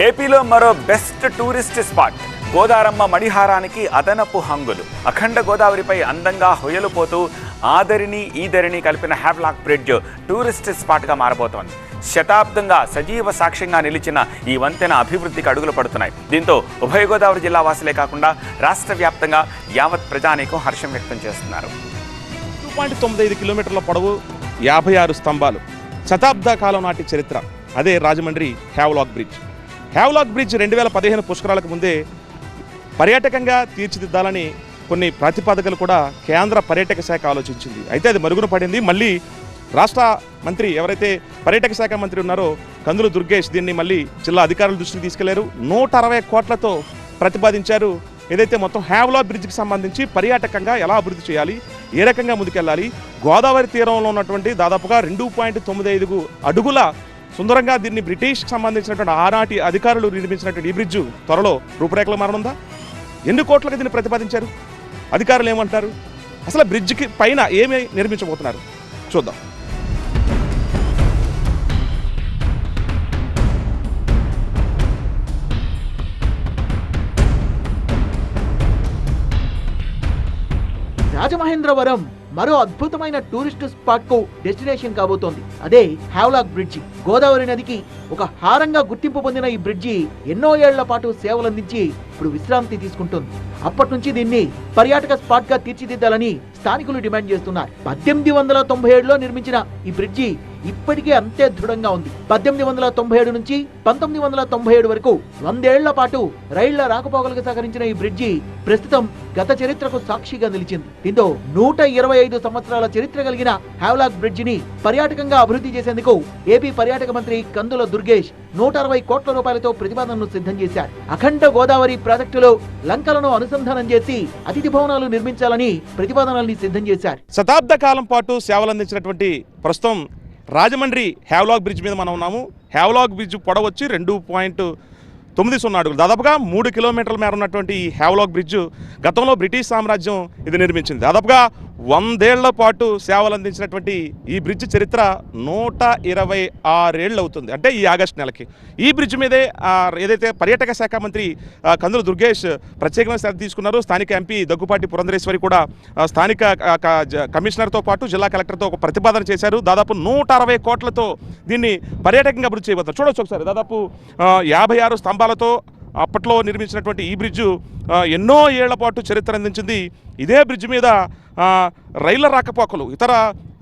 ఏపీలో మరో best tourist spot గోదారమ్మ మణిహారానికి అదనపు హంగులు. అఖండ గోదావరిపై అందంగా హొయలుపోతూ ఆదరిని ఈదరిని కలిపిన హ్యావ్లాక్ బ్రిడ్జ్ టూరిస్ట్ స్పాట్గా మారబోతోంది. శతాబ్దంగా సజీవ సాక్ష్యంగా నిలిచిన ఈ వంతెన అభివృద్ధికి అడుగులు పడుతున్నాయి. దీంతో ఉభయ గోదావరి జిల్లా వాసులే కాకుండా రాష్ట్ర వ్యాప్తంగా యావత్ ప్రజానీకం హర్షం వ్యక్తం చేస్తున్నారు. టూ పాయింట్ తొమ్మిది ఐదు కిలోమీటర్ల పొడవు యాభై ఆరు స్తంభాలు. శతాబ్ద కాలం నాటి చరిత్ర. అదే Rajahmundry Havelock bridge. Havelock bridge రెండు వేల పదిహేను పుష్కరాలకు ముందే పర్యాటకంగా తీర్చిదిద్దాలని కొన్ని ప్రతిపాదకలు కూడా కేంద్ర పర్యాటక శాఖ ఆలోచించింది. అయితే అది మరుగున పడింది. మళ్ళీ రాష్ట్ర మంత్రి ఎవరైతే పర్యాటక శాఖ మంత్రి ఉన్నారో కందులు దుర్గేష్ దీన్ని మళ్ళీ జిల్లా అధికారుల దృష్టికి తీసుకెళ్ళారు. నూట అరవై కోట్లతో ప్రతిపాదించారు. ఏదైతే మొత్తం హ్యావ్లాక్ బ్రిడ్జ్కి సంబంధించి పర్యాటకంగా ఎలా అభివృద్ధి చేయాలి ఏ రకంగా ముందుకెళ్ళాలి గోదావరి తీరంలో ఉన్నటువంటి దాదాపుగా రెండు పాయింట్ తొమ్మిది ఐదు అడుగుల సుందరంగా దీన్ని బ్రిటిష్ సంబంధించినటువంటి ఆనాటి అధికారులు నిర్మించినటువంటి ఈ బ్రిడ్జ్ త్వరలో రూపురేఖలు మారనుందా? ఎన్ని కోట్లకు దీన్ని ప్రతిపాదించారు? అధికారులు ఏమంటారు అసలు బ్రిడ్జ్కి పైన ఏమి నిర్మించబోతున్నారు? చూద్దాం. రాజమహేంద్రవరం మరో అద్భుతమైన టూరిస్ట్ స్పాట్కు డెస్టినేషన్ కాబోతోంది. అదే హ్యావ్లాక్ బ్రిడ్జి గోదావరి నదికి ఒక హారంగా గుర్తింపు పొందిన ఈ బ్రిడ్జి ఎన్నో ఏళ్ళ పాటు సేవలందించి ఇప్పుడు విశ్రాంతి తీసుకుంటుంది. అప్పటి నుంచి దీన్ని పర్యాటక స్పాట్గా తీర్చిదిద్దాలని స్థానికులు డిమాండ్ చేస్తున్నారు. పద్దెనిమిది వందల తొంభై ఏడులో నిర్మించిన ఈ బ్రిడ్జి ఇప్పటికీ అంతే దృఢంగా ఉంది. పద్దెనిమిది వందల తొంభై ఏడు నుంచి పంతొమ్మిది వందల తొంభై ఏడు వరకు వందేళ్ళ పాటు రైళ్ళ రాకపోకలకు సహకరించిన ఈ బ్రిడ్జి ప్రస్తుతం గత చరిత్రకు సాక్షిగా నిలిచింది. దీంతో నూట ఇరవై ఐదు సంవత్సరాల చరిత్ర కలిగిన హ్యావ్లాక్ బ్రిడ్జిని పర్యాటకంగా అభివృద్ధి చేసేందుకు ఏపీ పర్యాటక మంత్రి కందుల దుర్గేష్ నూట అరవై కోట్ల రూపాయలతో ప్రతిపాదనను సిద్ధం చేశారు. అఖండ గోదావరి ప్రాజెక్టులో లంకలను అనుసంధానం చేసి అతిథి భవనాలు నిర్మించాలని ప్రతిపాదనల్ని సిద్ధం చేశారు. శతాబ్ద కాలం పాటు సేవలందించినటువంటి ప్రస్తుతం రాజమండ్రి హ్యావ్లాక్ బ్రిడ్జ్ మీద మనం ఉన్నాము. హ్యావ్లాక్ బ్రిడ్జ్ పొడవచ్చి రెండు పాయింట్ తొమ్మిది సున్నా అడుగులు. దాదాపుగా మూడు కిలోమీటర్ల మేర ఉన్నటువంటి ఈ హ్యావ్లాక్ బ్రిడ్జ్ గతంలో బ్రిటిష్ సామ్రాజ్యం ఇది నిర్మించింది. దాదాపుగా వందేళ్ళ పాటు సేవలు అందించినటువంటి ఈ బ్రిడ్జ్ చరిత్ర నూట ఇరవై ఆరేళ్ళు అవుతుంది. అంటే ఈ ఆగస్టు నెలకి. ఈ బ్రిడ్జ్ మీదే ఏదైతే పర్యాటక శాఖ మంత్రి కందుల దుర్గేష్ ప్రత్యేకమైన శ్రద్ధ తీసుకున్నారు స్థానిక ఎంపీ దగ్గుపాటి పురంధరేశ్వరి కూడా స్థానిక కమిషనర్తో పాటు జిల్లా కలెక్టర్తో ఒక ప్రతిపాదన చేశారు. దాదాపు నూట అరవై కోట్లతో దీన్ని పర్యాటకంగా అభివృద్ధి చేయబోతారు చూడొచ్చు ఒకసారి. దాదాపు యాభై ఆరు స్తంభాలతో అప్పట్లో నిర్మించినటువంటి ఈ బ్రిడ్జు ఎన్నో ఏళ్ళ పాటు చరిత్ర అందించింది. ఇదే బ్రిడ్జ్ మీద రైళ్ళ రాకపోకలు ఇతర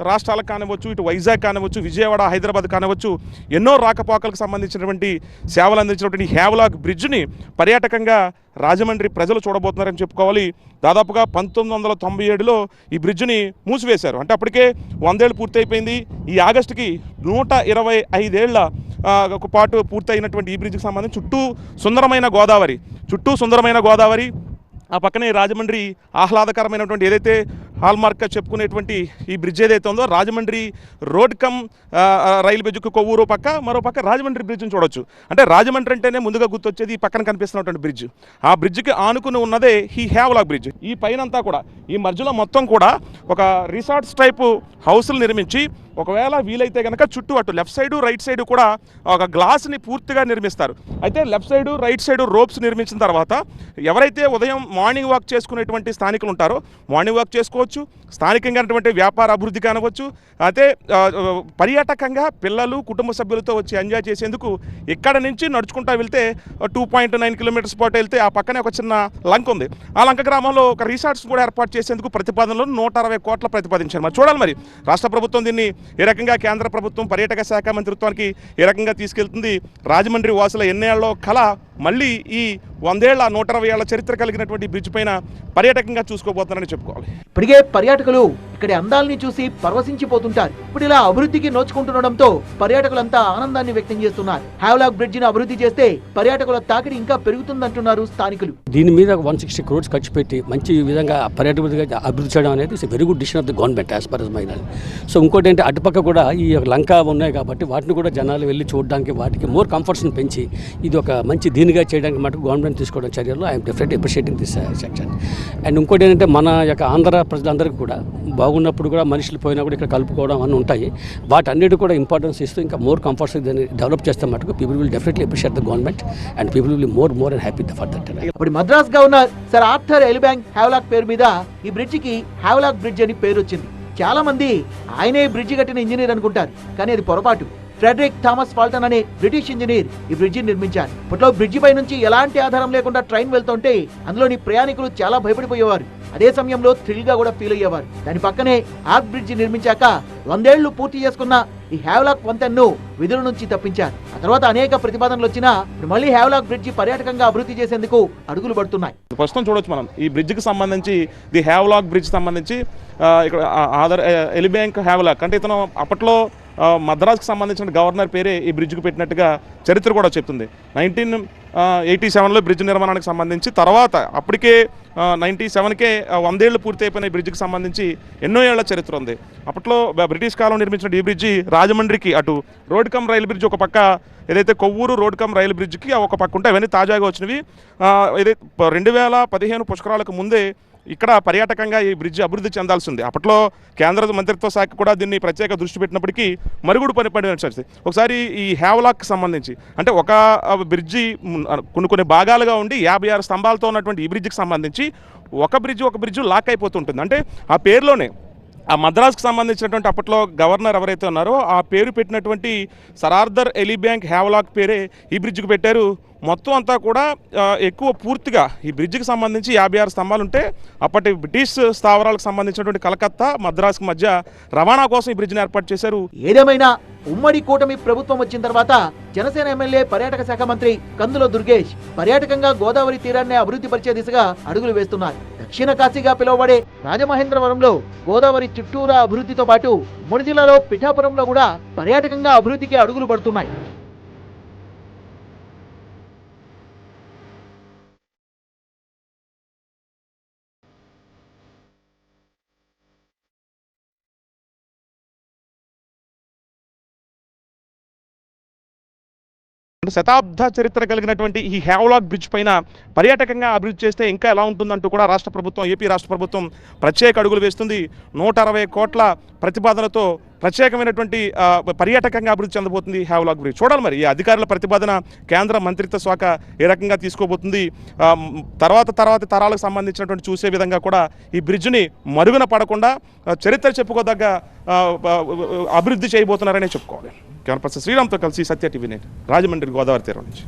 రాష్ట్రాలకు కానివచ్చు ఇటు వైజాగ్ కానివచ్చు విజయవాడ హైదరాబాద్ కానివచ్చు ఎన్నో రాకపోకలకు సంబంధించినటువంటి సేవలు అందించినటువంటి ఈ హ్యావ్లాక్ బ్రిడ్జ్ని పర్యాటకంగా రాజమండ్రి ప్రజలు చూడబోతున్నారని చెప్పుకోవాలి. దాదాపుగా పంతొమ్మిది వందల తొంభై ఏడులో ఈ బ్రిడ్జ్ని మూసివేశారు. అంటే అప్పటికే వందేళ్ళు పూర్తయిపోయింది. ఈ ఆగస్టుకి నూట ఇరవై ఐదేళ్ళ ఒక పాటు పూర్తయినటువంటి ఈ బ్రిడ్జ్కి సంబంధించి చుట్టూ సుందరమైన గోదావరి చుట్టూ సుందరమైన గోదావరి ఆ పక్కనే రాజమండ్రి ఆహ్లాదకరమైనటువంటి ఏదైతే హాల్మార్క్గా చెప్పుకునేటువంటి ఈ బ్రిడ్జ్ ఏదైతే ఉందో రాజమండ్రి రోడ్ కమ్ ఆ, ఆ, రైలు బ్రిడ్జ్కి కొవ్వూరు పక్క మరో పక్క రాజమండ్రి బ్రిడ్జ్ని చూడొచ్చు. అంటే రాజమండ్రి అంటేనే ముందుగా గుర్తొచ్చేది ఈ పక్కన కనిపిస్తున్నటువంటి బ్రిడ్జ్. ఆ బ్రిడ్జ్కి ఆనుకుని ఉన్నదే ఈ హ్యావ్లాక్ బ్రిడ్జ్. ఈ పైనంతా కూడా ఈ మధ్యలో మొత్తం కూడా ఒక రిసార్ట్స్ టైపు హౌస్లు నిర్మించి ఒకవేళ వీలైతే కనుక చుట్టూ అటు లెఫ్ట్ సైడు రైట్ సైడు కూడా ఒక గ్లాస్ని పూర్తిగా నిర్మిస్తారు. అయితే left side right side ropes నిర్మించిన తర్వాత ఎవరైతే ఉదయం మార్నింగ్ వాక్ చేసుకునేటువంటి స్థానికులు ఉంటారో మార్నింగ్ వాక్ చేసుకోవచ్చు స్థానికంగా ఉన్నటువంటి వ్యాపార అభివృద్ధి కానవచ్చు అయితే పర్యాటకంగా పిల్లలు కుటుంబ సభ్యులతో వచ్చి ఎంజాయ్ చేసేందుకు ఇక్కడ నుంచి నడుచుకుంటా వెళ్తే టూ పాయింట్ నైన్ కిలోమీటర్స్ పాటు వెళ్తే ఆ పక్కనే ఒక చిన్న లంక ఉంది. ఆ లంక గ్రామంలో ఒక రిసార్ట్స్ కూడా ఏర్పాటు చేసేందుకు ప్రతిపాదనలో నూట అరవై కోట్ల ప్రతిపాదించారు. మరి చూడాలి మరి. రాష్ట్ర ప్రభుత్వం దీన్ని ఏ రకంగా కేంద్ర ప్రభుత్వం పర్యాటక శాఖ మంత్రిత్వానికి ఏ రకంగా తీసుకెళ్తుంది రాజమండ్రి వాసుల ఎన్నేళ్ళలో కళ మళ్ళీ ఈ వందేళ్ళ నూట అరవై ఏళ్ళ చరిత్ర కలిగినటువంటి బ్రిడ్జ్ పైన పర్యాటకంగా చూసుకోబోతున్నారని చెప్పుకోవాలి. ఇప్పటికే పర్యాటకులు అక్కడి అందాల్ని చూసి పరవశించిపోతుంటారు. ఇప్పుడు ఇలా అభివృద్ధికి నోచుకుంటుండడంతో పర్యాటకులంతా ఆనందాన్ని వ్యక్తం చేస్తున్నారు. హ్యావ్లాక్ బ్రిడ్జ్ని అభివృద్ధి చేస్తే పర్యాటకుల తాకిడి ఇంకా పెరుగుతుందంటున్నారు స్థానికులు. దీని మీద వన్ సిక్స్టీ క్రోడ్స్ ఖర్చు పెట్టి మంచి విధంగా పర్యాటక అభివృద్ధి చేయడం అనేది it's very good decision of the government as per my so ఇంకోటి ఏంటి అటుపక్క కూడా ఈ లంక ఉన్నాయి కాబట్టి వాటిని కూడా జనాలు వెళ్ళి చూడడానికి వాటికి మోర్ కంఫర్ట్స్ని పెంచి ఇది ఒక మంచి దీనిగా చేయడానికి మటుకు గవర్నమెంట్ తీసుకోవడం చర్యలు I'm definite appreciating this section and ఇంకోటి ఏంటంటే మన యొక్క ఆంధ్ర ప్రజలందరికీ కూడా బాగున్నప్పుడు కూడా మనుషులు పోయినా కూడా ఇక్కడ కలుపుకోవడం అన్నీ ఉంటాయి. వాటన్నిటి కూడా ఇంపార్టెన్స్ ఇస్తూ ఇంకా మోర్ కంఫర్ట్స్ దాన్ని డెవలప్ చేస్తే మటుకు people will definitely appreciate the government and people will more more and happy for that ఇప్పుడు Madras governor sir Arthur Elibank Havelock పేరు మీద ఈ బ్రిడ్జికి హ్యావ్లాక్ బ్రిడ్జ్ అని పేరు వచ్చింది. చాలా మంది ఆయనే బ్రిడ్జి కట్టిన ఇంజనీర్ అనుకుంటారు కానీ అది పొరపాటు. ఫ్రెడరిక్ థామస్ ఫాల్టన్ అనే బ్రిటిష్ ఇంజనీర్ ఈ బ్రిడ్జిని నిర్మించారు. అప్పట్లో బ్రిడ్జి పై నుంచి ఎలాంటి ఆధారం లేకుండా ట్రైన్ వెళ్తుంటే అందులోని ప్రయాణికులు చాలా భయపడిపోయేవారు. అదే సమయంలో థ్రిల్గా కూడా ఫీల్ అయ్యేవారు. దాని పక్కనే ఆర్క్ బ్రిడ్జి నిర్మించాక వందేళ్ళు పూర్తి చేసుకున్న ఈ హ్యావ్లాక్ వంతెన్ను విధుల నుంచి తప్పించారు. ఆ తర్వాత అనేక ప్రతిపాదనలు వచ్చినా మళ్ళీ హ్యావ్లాక్ బ్రిడ్జి పర్యాటకంగా అభివృద్ధి చేసేందుకు అడుగులు పడుతున్నాయి. ప్రస్తుతం చూడొచ్చు మనం. ఈ బ్రిడ్జికి సంబంధించి ది హ్యావ్లాక్ బ్రిడ్జ్ సంబంధించి ఇక్కడ ఆధార్ ఎలిబ్యాంక్ హ్యావ్లాక్ అంటే ఇతను అప్పట్లో మద్రాసుకు సంబంధించిన గవర్నర్ పేరే ఈ బ్రిడ్జ్కు పెట్టినట్టుగా చరిత్ర కూడా చెప్తుంది. నైన్టీన్ ఎయిటీ సెవెన్లో బ్రిడ్జ్ నిర్మాణానికి సంబంధించి తర్వాత అప్పటికే నైంటీ సెవెన్కే వందేళ్ళు పూర్తి అయిపోయిన ఈ బ్రిడ్జ్కి సంబంధించి ఎన్నో ఏళ్ళ చరిత్ర ఉంది. అప్పట్లో బ్రిటిష్ కాలం నిర్మించిన ఈ బ్రిడ్జి రాజమండ్రికి అటు రోడ్ కమ్ రైల్ బ్రిడ్జ్ ఒక పక్క ఏదైతే కొవ్వూరు రోడ్ కమ్ రైలు బ్రిడ్జ్కి ఒక పక్క ఉంటే అవన్నీ తాజాగా వచ్చినవి. ఏదైతే రెండు వేల పదిహేను పుష్కరాలకు ముందే ఇక్కడ పర్యాటకంగా ఈ బ్రిడ్జ్ అభివృద్ధి చెందాల్సి ఉంది అప్పట్లో కేంద్ర మంత్రిత్వ శాఖ కూడా దీన్ని ప్రత్యేక దృష్టి పెట్టినప్పటికీ మరుగుడు పని పడినట్టు ఒకసారి ఈ హ్యావ్లాక్ సంబంధించి అంటే ఒక బ్రిడ్జి కొన్ని కొన్ని భాగాలుగా ఉండి యాభై ఆరు స్తంభాలతో ఉన్నటువంటి ఈ బ్రిడ్జికి సంబంధించి ఒక బ్రిడ్జ్ ఒక బ్రిడ్జ్ లాక్ అయిపోతుంటుంది. అంటే ఆ పేరులోనే ఆ మద్రాస్కి సంబంధించినటువంటి అప్పట్లో గవర్నర్ ఎవరైతే ఉన్నారో ఆ పేరు పెట్టినటువంటి సరార్దర్ ఎలిబ్యాంక్ హ్యావ్లాక్ పేరే ఈ బ్రిడ్జ్కి పెట్టారు. మొత్తం అంతా కూడా ఎక్కువ పూర్తిగా ఈ బ్రిడ్జికి సంబంధించి యాభై ఆరు స్తంభాలు ఉంటే అప్పటి బ్రిటిష్ స్థావరాలకు సంబంధించినటువంటి కలకత్తా మద్రాస్కి మధ్య రవాణా కోసం ఈ బ్రిడ్జిని ఏర్పాటు చేశారు. ఏదేమైనా ఉమ్మడి కూటమి ప్రభుత్వం వచ్చిన తర్వాత జనసేన ఎమ్మెల్యే పర్యాటక శాఖ మంత్రి కందుల దుర్గేష్ పర్యాటకంగా గోదావరి తీరాన్ని అభివృద్ధి పరిచే దిశగా అడుగులు వేస్తున్నారు. దక్షిణ కాశీగా పిలువబడే రాజమహేంద్రవరంలో గోదావరి చుట్టూరా అభివృద్ధితో పాటు ఉమ్మడి జిల్లాలో పిఠాపురంలో కూడా పర్యాటకంగా అభివృద్ధికి అడుగులు పడుతున్నాయి. శతాబ్ద చరిత్ర కలిగినటువంటి ఈ హ్యావ్లాక్ బ్రిడ్జ్ పైన పర్యాటకంగా అభివృద్ధి చేస్తే ఇంకా ఎలా ఉంటుందంటూ కూడా రాష్ట్ర ప్రభుత్వం ఏపీ రాష్ట్ర ప్రభుత్వం ప్రత్యేక అడుగులు వేస్తుంది. నూట అరవై కోట్ల ప్రతిపాదనతో ప్రత్యేకమైనటువంటి పర్యాటకంగా అభివృద్ధి చెందబోతుంది ఈ హ్యావ్లాక్ బ్రిడ్జ్ చూడాలి మరి ఈ అధికారుల ప్రతిపాదన కేంద్ర మంత్రిత్వ శాఖ ఏ రకంగా తీసుకోబోతుంది? తర్వాత తర్వాత తరాలకు సంబంధించినటువంటి చూసే విధంగా కూడా ఈ బ్రిడ్జ్ని మరుగున పడకుండా చరిత్ర చెప్పుకోదగ్గ అభివృద్ధి చేయబోతున్నారనే చెప్పుకోవాలి. కెమెరా పర్సన్ శ్రీరామ్తో కలిసి సత్య టీవీ నేను రాజమండ్రి గోదావరి తీరం నుంచి.